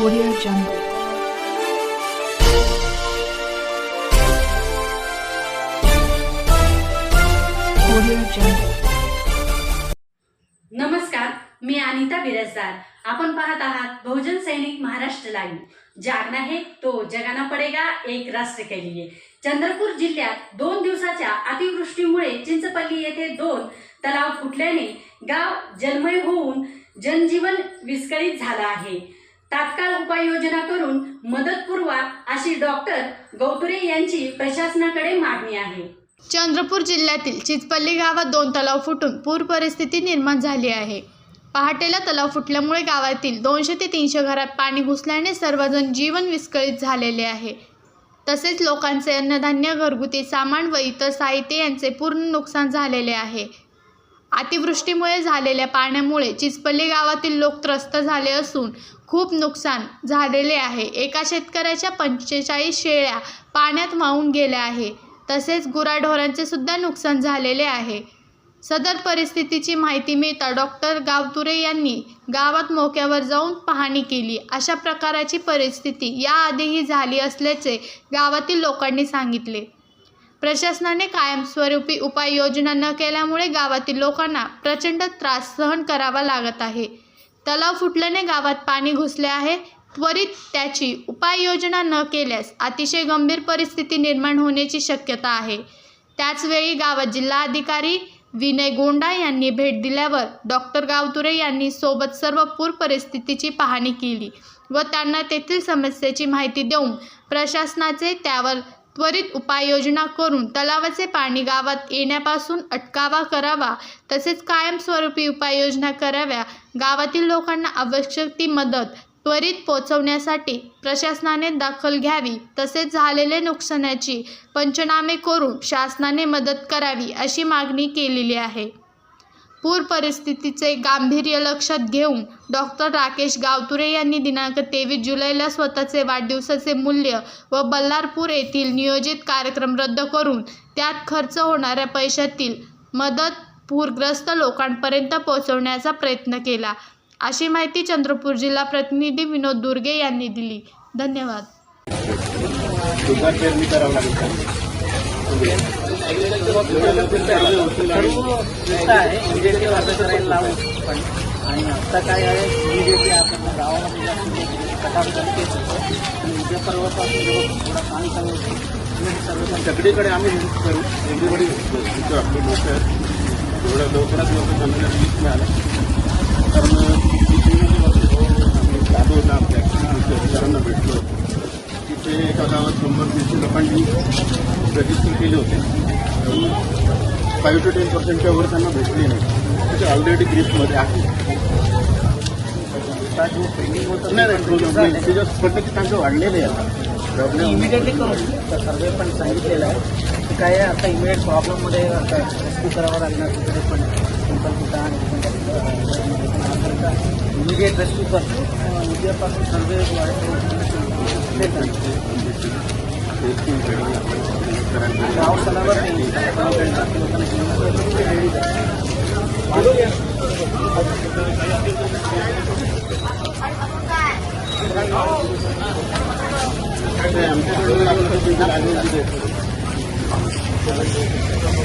Audio Jungle. नमस्कार मी अनिता बिरजदार आपण पाहत आहात बहुजन सैनिक महाराष्ट्र लाईव्ह. जागना है तो जगाना पडेगा एक राष्ट्र के लिए चंद्रपूर जिल्ह्यात दोन दिवसाच्या अतिवृष्टीमुळे चिंचपल्ली येथे दोन तलाव फुटल्याने गाव जलमय होऊन जनजीवन विस्कळीत झालं आहे. तात्काळ उपाययोजना करून मदत पुरवा अशी डॉक्टर गौतुरे यांची प्रशासनाकडे मागणी आहे. चंद्रपूर जिल्ह्यातील चिचपल्ली गावात दोन तलाव फुटून पूर परिस्थिती निर्माण झाली आहे. पहाटेला तलाव फुटल्यामुळे गावातील दोनशे ते तीनशे घरात पाणी घुसल्याने सर्वजण जीवन विस्कळीत झालेले आहे. तसेच लोकांचे अन्नधान्य घरगुती सामान व इतर साहित्य यांचे पूर्ण नुकसान झालेले आहे. अतिवृष्टीमुळे झालेल्या पाण्यामुळे चिचपल्ली गावातील लोक त्रस्त झाले असून खूप नुकसान झालेले आहे. एका शेतकऱ्याच्या पंचेचाळीस शेळ्या पाण्यात वाहून गेल्या आहे. तसेच गुराढोरांचे सुद्धा नुकसान झालेले आहे. सदर परिस्थितीची माहिती मिळता डॉक्टर गावतुरे यांनी गावात मोक्यावर जाऊन पाहणी केली. अशा प्रकाराची परिस्थिती याआधीही झाली असल्याचे गावातील लोकांनी सांगितले. प्रशासनाने कायमस्वरूपी उपाययोजना न केल्यामुळे गावातील लोकांना प्रचंड त्रास सहन करावा लागत आहे. तलाव फुटल्याने गावात पाणी घुसले आहे. त्वरित त्याची उपाययोजना न केल्यास अतिशय गंभीर परिस्थिती निर्माण होण्याची शक्यता आहे. त्याचवेळी गावात जिल्हाधिकारी विनय गोंडा यांनी भेट दिल्यावर डॉक्टर गावतुरे यांनी सोबत सर्व पूर परिस्थितीची पाहणी केली व त्यांना तेथील समस्येची माहिती देऊन प्रशासनाचे त्यावर त्वरित उपाययोजना करून तलावाचे पाणी गावात येण्यापासून अटकावा करावा. तसेच कायमस्वरूपी उपाययोजना कराव्या. गावातील लोकांना आवश्यक ती मदत त्वरित पोचवण्यासाठी प्रशासनाने दखल घ्यावी. तसेच झालेले नुकसानाची पंचनामे करून शासनाने मदत करावी अशी मागणी केलेली आहे. पूर परिस्थितीचे गांभीर्य लक्षात घेऊन डॉक्टर राकेश गावतुरे यांनी दिनांक तेवीस जुलैला स्वतःचे वाढदिवसाचे मूल्य व बल्लारपूर येथील नियोजित कार्यक्रम रद्द करून त्यात खर्च होणाऱ्या पैशातील मदत पूरग्रस्त लोकांपर्यंत पोहोचवण्याचा प्रयत्न केला. अशी माहिती चंद्रपूर जिल्हा प्रतिनिधी विनोद दुर्गे यांनी दिली. धन्यवाद. चिंता आहे बीजेपी असं करायला लावू पण आणि आता काय आहे बीजेपी आपण गावामध्ये जास्त कटाप केस लोक आहेत जेवढ्या लवकरात लवकर भेटलो तिथे एका शंभर दीडशे लोकांनी रजिस्टर केले होते. फाईव्ह टू टेन पर्सेंटच्या वर त्यांना भेटले नाही. तिथे ऑलरेडी ग्रीपमध्ये आहे. नाही नाही त्याच्या त्यांचं वाढलेले आहे आता. इमिडिएटली करून. सर्वे पण सांगितलेलं आहे. की काय आता इमिडिएट प्रॉब्लेममध्ये करावं लागणार तिकडे पण इमिडिएट रेस्क्यू करतो. उद्यापासून सर्वे आमच्याकडून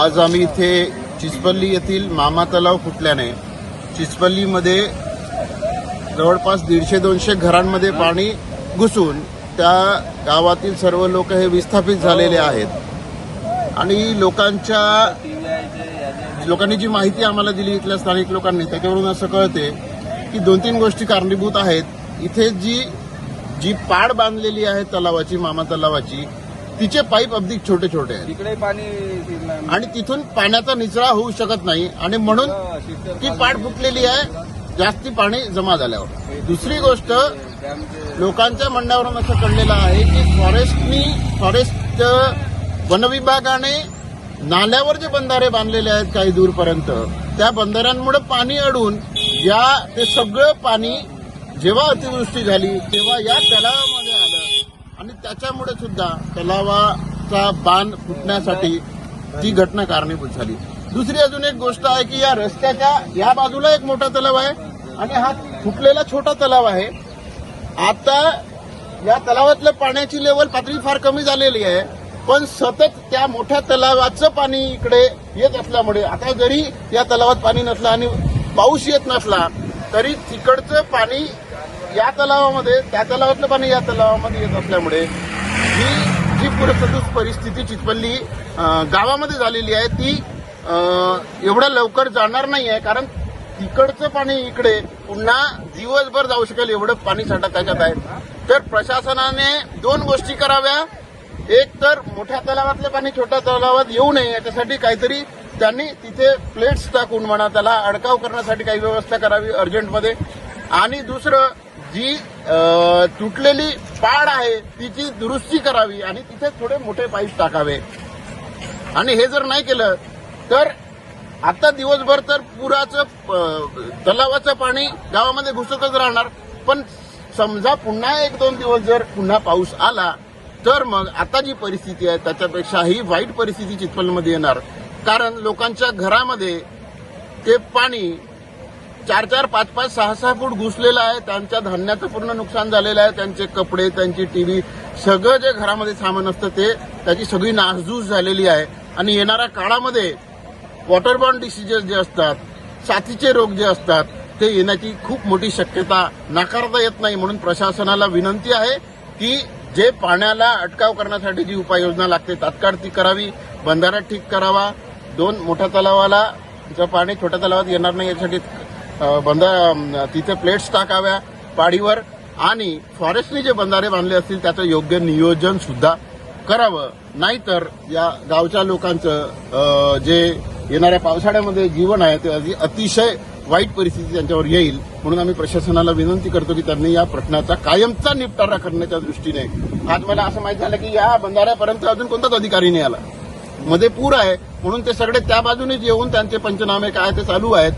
आज आम्ही इथे चिचपल्ली येथील मामा तलाव फुटल्याने चिचपल्लीमध्ये जवळपास दीडशे दोनशे घरांमध्ये पाणी घुसून त्या गावातील सर्व लोक हे विस्थापित झालेले आहेत. आणि लोकांच्या लोकांनी जी माहिती आम्हाला दिली इथल्या स्थानिक लोकांनी त्याच्यावरून असं कळते की दोन तीन गोष्टी कारणीभूत आहेत. इथे जी जी पाड बांधलेली आहे तलावाची मामा तलावाची तिचे पाईप अगदी छोटे छोटे आहेत. तिकडे पाणी. आणि तिथून पाण्याचा निचरा होऊ शकत नाही. आणि म्हणून ती पाड फुटलेली आहे. जास्ती पाणी जमा झाल्यावर. दुसरी गोष्ट लोकांच्या म्हणण्यावरून असं कळलेलं आहे की फॉरेस्टनी फॉरेस्ट वनविभागाने नाल्यावर जे बंधारे बांधलेले आहेत काही दूरपर्यंत त्या बंधाऱ्यांमुळे पाणी अडून या ते सगळं पाणी जेव्हा अतिवृष्टी झाली तेव्हा या तलावामध्ये आलं आणि त्याच्यामुळे सुद्धा तलावाचा बांध फुटण्यासाठी ती घटना कारणीभूत झाली. दुसरी अजून एक गोष्ट आहे की या रस्त्याच्या या बाजूला एक मोठा तलाव आहे आणि हा फुटलेला छोटा तलाव आहे. आता या तलावातल्या पाण्याची लेवल पातळी फार कमी झालेली आहे पण सतत त्या मोठ्या तलावाचं पाणी इकडे येत असल्यामुळे आता जरी या तलावात पाणी नसलं आणि पाऊस येत नसला तरी तिकडचं पाणी या तलावामध्ये त्या तलावातलं पाणी या तलावामध्ये येत असल्यामुळे ही जी पूरसदृश परिस्थिती चितपल्ली गावामध्ये झालेली आहे ती एवढ्या लवकर जाणार नाही आहे. कारण तिकडचं पाणी इकडे पुन्हा दिवसभर जाऊ शकेल एवढं पाणी साठा त्याच्यात आहे. तर प्रशासनाने दोन गोष्टी कराव्या. एक तर मोठ्या तलावातलं पाणी छोट्या तलावात येऊ नये. याच्यासाठी काहीतरी त्यांनी तिथे प्लेट्स टाकून म्हणा त्याला अडकाव करण्यासाठी काही व्यवस्था करावी अर्जंटमध्ये आणि दुसरं जी तुटलेली पाड आहे तिची दुरुस्ती करावी आणि तिथे थोडे मोठे पाईप टाकावे. आणि हे जर नाही केलं तर आता दिवसभर तर पुराचं तलावाचं पाणी गावामध्ये घुसतच राहणार. पण समजा पुन्हा एक दोन दिवस जर पुन्हा पाऊस आला तर मग आता जी परिस्थिती आहे त्याच्यापेक्षाही वाईट परिस्थिती चितपलमध्ये येणार. कारण लोकांच्या घरामध्ये ते पाणी चार चार पाच पाच सहा सहा फूट घुसलेलं आहे. त्यांच्या धान्याचं पूर्ण नुकसान झालेलं आहे. त्यांचे कपडे त्यांची टीव्ही सगळं जे घरामध्ये सामान असतं ते त्याची सगळी नासधूस झालेली आहे. आणि येणाऱ्या काळामध्ये वॉटरबॉर्न डिसिजेस जे असतात साथीचे रोग जे असतात ते येण्याची खूप मोठी शक्यता नाकारता येत नाही म्हणून प्रशासनाला विनंती आहे की जे पाण्याला अटकाव करण्यासाठी जी उपाययोजना लागते तात्काळ ती करावी. बंधारा ठीक करावा. दोन मोठ्या तलावाला तिचं पाणी छोट्या तलावात येणार नाही यासाठी बंधा बंद तिथे प्लेट्स टाकाव्या पाडीवर आणि फॉरेस्टने जे बंधारे बांधले असतील त्याचं योग्य नियोजन सुद्धा करावं. नाहीतर या गावच्या लोकांचं जे येणाऱ्या पावसाळ्यामध्ये जीवन आहे ते अतिशय वाईट परिस्थिती त्यांच्यावर येईल. म्हणून आम्ही प्रशासनाला विनंती करतो की त्यांनी या प्रश्नाचा कायमचा निपटारा करण्याच्या दृष्टीने. आज मला असं माहीत झालं की या बंधाऱ्यापर्यंत अजून कोणताच अधिकारी नाही आला. मध्ये पूर आहे म्हणून ते सगळे त्या बाजूनेच येऊन त्यांचे पंचनामे काय ते चालू आहेत.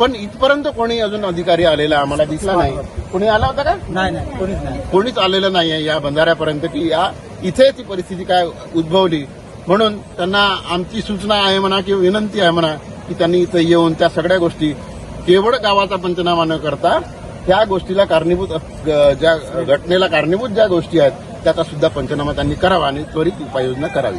पण इथपर्यंत कोणी अजून अधिकारी आलेला आम्हाला दिसला नाही. कोणी आला होता का? नाही नाही कोणीच नाही. कोणीच आलेलं नाहीये या बंधाऱ्यापर्यंत की या इथे ती परिस्थिती काय उद्भवली. म्हणून त्यांना आमची सूचना आहे म्हणा किंवा विनंती आहे म्हणा की त्यांनी इथे येऊन त्या सगळ्या गोष्टी केवळ गावाचा पंचनामा न करता त्या गोष्टीला कारणीभूत ज्या घटनेला कारणीभूत ज्या गोष्टी आहेत त्याचा सुद्धा पंचनामा त्यांनी करावा आणि त्वरित उपाययोजना करावी.